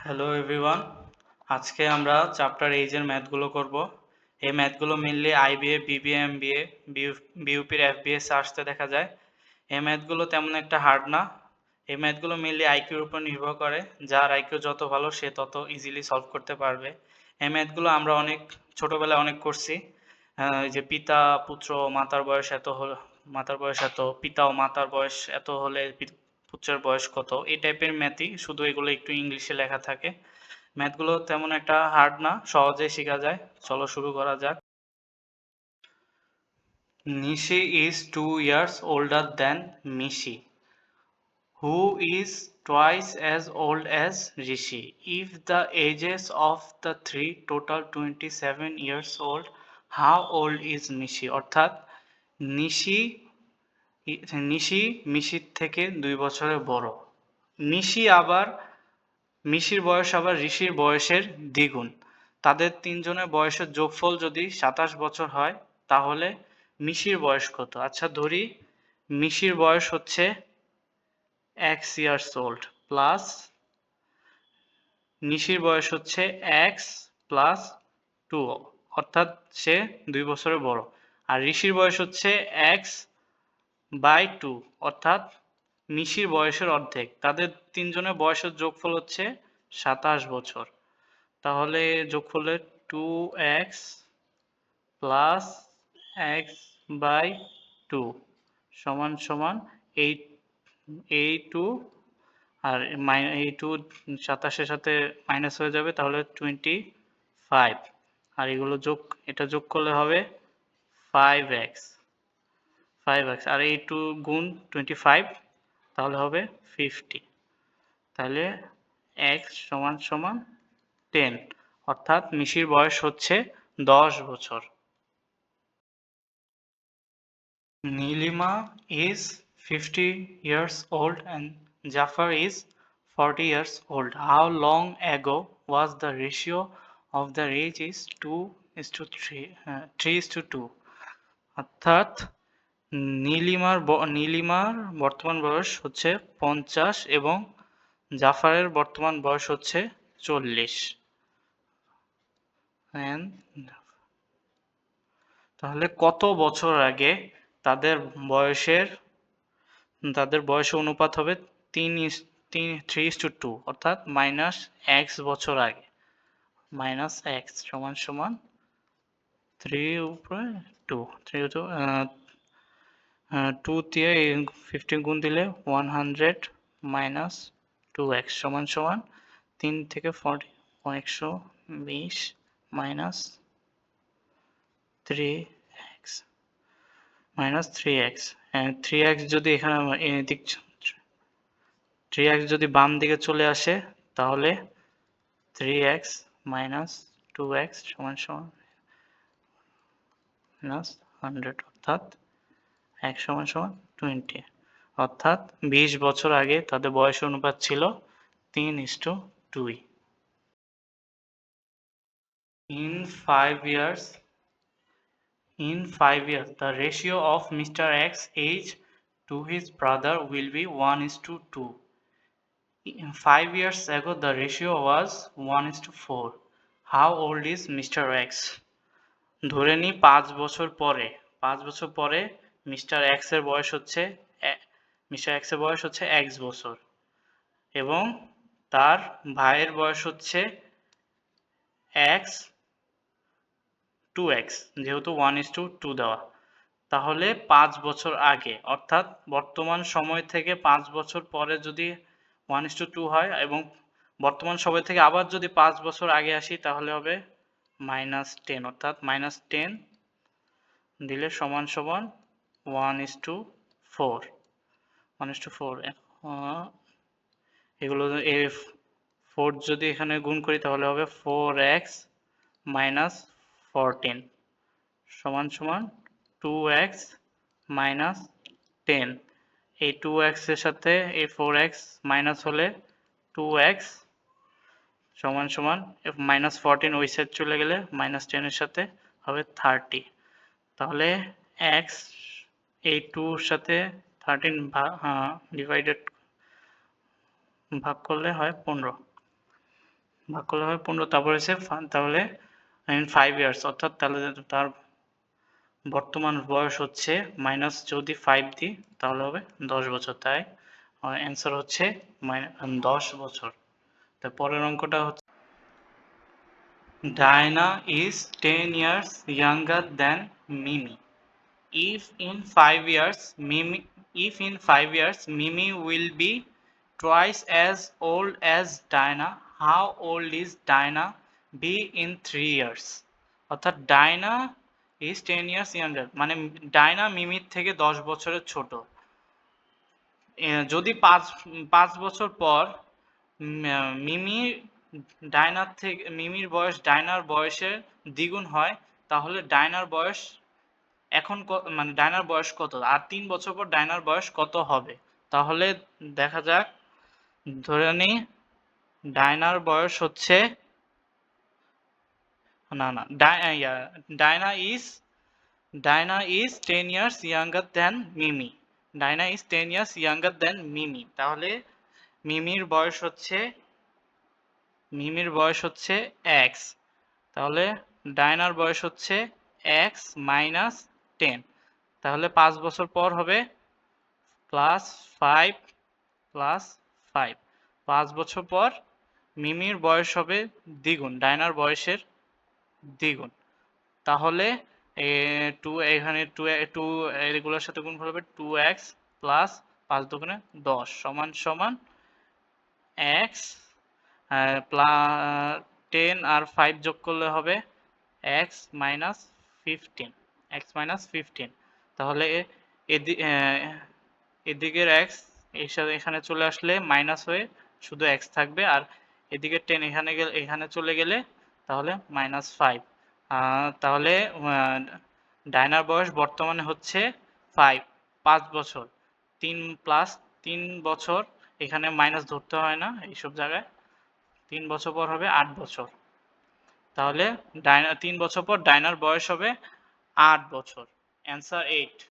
Hello everyone আজকে আমরা chapter এইচের ম্যাথগুলো করব। এই ম্যাথগুলো মেনলি আইবিএ বিবিএ এমবিএ বিইউপির এফবিএস আসতে দেখা যায়। এই ম্যাথগুলো তেমন একটা হার্ড না। এই ম্যাথগুলো মেনলি আইকিউর উপর নির্ভর করে। যার আইকিউ যত ভালো, সে তত ইজিলি সলভ করতে পারবে। এই ম্যাথগুলো আমরা অনেক, ছোটবেলায় অনেক করছি। যে পিতা, পুত্র, মাতার বয়স এত হল, মাতার বয়স এত, পিতা ও মাতার বয়স এত হলে পি- পুত্রের বয়স কত? এই টাইপের ম্যাথই শুধু এগুলো একটু ইংলিশে লেখা থাকে। ম্যাথগুলো তেমন একটা হার্ড না সহজেই শেখা যায়। চলো শুরু করা যাক। Nishi is two years older than Mishi. who is twice as old as Rishi. If the ages of the three total 27 years old, how old is Mishi? অর্থাৎ নিশি নিশি, মিশির থেকে দুই বছরের বড়। নিশি আবার, মিশির বয়স আবার ঋষির বয়সের দ্বিগুণ। তাদের তিনজনের বয়সের যোগফল যদি সাতাশ বছর হয়, তাহলে মিশির বয়স কত? আচ্ছা ধরি মিশির বয়স হচ্ছে এক্স ইয়ার্স ওল্ড প্লাস নিশির বয়স হচ্ছে এক্স প্লাস টু অর্থাৎ সে দুই বছরের বড়। আর ঋষির বয়স হচ্ছে এক্স বাই টু, অর্থাৎ মিশির বয়সের অর্ধেক। তাদের তিনজনের বয়সের যোগফল হচ্ছে সাতাশ বছর। তাহলে যোগফলে two x plus x by two সমান সমান এইট এই টু আর এই টু সাতাশের সাথে মাইনাস হয়ে যাবে, তাহলে টোয়েন্টি ফাইভ আর এগুলো যোগ, এটা যোগ করলে হবে ফাইভ এক্স ফাইভ এক্স আর এই টু গুণ টোয়েন্টি ফাইভ তাহলে হবে ফিফটি তাহলে এক্স সমান সমান টেন অর্থাৎ মিশির বয়স হচ্ছে দশ বছর Nilima is 50 years old and Jafar is 40 years old. How long ago was the ratio of the age is 2 is to 3, uh, 3 is to 2. অর্থাৎ নীলিমার নীলিমার বর্তমান বয়স হচ্ছে পঞ্চাশ এবং জাফারের বর্তমান বয়স হচ্ছে চল্লিশ। তাহলে কত বছর আগে তাদের বয়সের, তাদের বয়স অনুপাত হবে তিন তিন থ্রি টু টু অর্থাৎ মাইনাস এক্স বছর আগে। মাইনাস এক্স সমান সমান থ্রি উপরে টু থ্রি টু টু দিয়ে ফিফটিন গুণ দিলে one hundred minus two x সমান সমান তিন থেকে ফর্টি একশো বিশ minus three x minus three x three x যদি এখানে এদিক থ্রি এক্স যদি বাম দিকে চলে আসে, তাহলে three x minus two x সমান সমান মাইনাস হান্ড্রেড অর্থাৎ এক সমান সমান টোয়েন্টি অর্থাৎ বিশ বছর আগে তাদের বয়স অনুপাত ছিল তিন ইস্টু দুই in five years five years, the ratio of Mr. X age to his brother will be 1 is to 2. In five years ago, the ratio was 1 is to 4. How old is Mr. X? ধরে নিই পাঁচ বছর পরে পাঁচ বছর পরে mister এক্সের বয়স হচ্ছে মিস্টার এক্সের বয়স হচ্ছে এক্স বছর। এবং তার ভাইয়ের বয়স হচ্ছে এক্স টু এক্স, যেহেতু ওয়ান ইস টু টু দেওয়া। তাহলে পাঁচ বছর আগে, অর্থাৎ বর্তমান সময় থেকে পাঁচ বছর পরে যদি ওয়ান ইস টু টু হয় এবং বর্তমান সময় থেকে আবার যদি পাঁচ বছর আগে আসি, তাহলে হবে মাইনাস টেন, অর্থাৎ মাইনাস টেন দিলে সমান সমান one is to four, one is to four এগুলো ফোর যদি এখানে গুণ করি তাহলে হবে ফোর এক্স মাইনাস ফোরটিন, সমান সমান টু এক্স মাইনাস টেন, এই টু এক্সের সাথে এই ফোর এক্স মাইনাস হলে টু এক্স সমান সমান মাইনাস ফোরটিন ওই সাইড চলে গেলে মাইনাস টেনের সাথে হবে থার্টি, তাহলে এক্স এই টুর সাথে থার্টিন ডিভাইডেড ভাগ করলে হয় পনেরো। ভাগ করলে হয় পনেরো, তারপর হচ্ছে তাহলে ইন ফাইভ ইয়ার্স অর্থাৎ তাহলে তার বর্তমান বয়স হচ্ছে মাইনাস যদি ফাইভ দিই, তাহলে হবে দশ বছর। তাই অ্যান্সার হচ্ছে দশ বছর। তার পরের অঙ্কটা হচ্ছে Diana is ten years younger than Mimi if in five years, mimi, if in five years, mimi will be twice as old as diana how old is diana be in three years. অর্থাৎ Diana is ten years younger মানে Diana মিমির থেকে দশ বছরের ছোট। যদি পাঁচ পাঁচ বছর পর মিমি ডায়নার থেকে মিমির বয়স ডায়নার বয়সের দ্বিগুণ হয়, তাহলে ডায়নার বয়স এখন মানে ডায়নার বয়স কত? আর তিন বছর পর ডায়নার বয়স কত হবে? তাহলে দেখা যাক। ধরে নিই ডায়নার বয়স হচ্ছে, না না Diana is Diana is ten years younger than Mimi. Diana is ten years younger than Mimi. তাহলে মিমির বয়স হচ্ছে, মিমির বয়স হচ্ছে এক্স। তাহলে ডায়নার বয়স হচ্ছে এক্স মাইনাস টেন তাহলে পাঁচ বছর পর হবে প্লাস ফাইভ প্লাস ফাইভ পাঁচ বছর পর মিমির বয়স হবে দ্বিগুণ, ডায়নার বয়সের দ্বিগুণ। তাহলে টু এখানে টু টু এগুলোর সাথে গুণ হবে টু এক্স প্লাস পাঁচ দুগুণে দশ সমান সমান এক্স প্লাস টেন আর ফাইভ যোগ করলে হবে x minus fifteen x minus fifteen. তাহলে এদিকের এক্স এখানে চলে আসলে মাইনাস হয়ে শুধু এক্স থাকবে, আর এদিকে টেন এখানে গেলে, এখানে চলে গেলে তাহলে মাইনাস ফাইভ। তাহলে ডায়নার বয়স বর্তমানে হচ্ছে ফাইভ, পাঁচ বছর। তিন প্লাস তিন বছর, এখানে মাইনাস ধরতে হয় না এইসব জায়গায়। তিন বছর পর হবে আট বছর। তাহলে ডায়না তিন বছর পর ডায়নার বয়স হবে আট বছর। Answer eight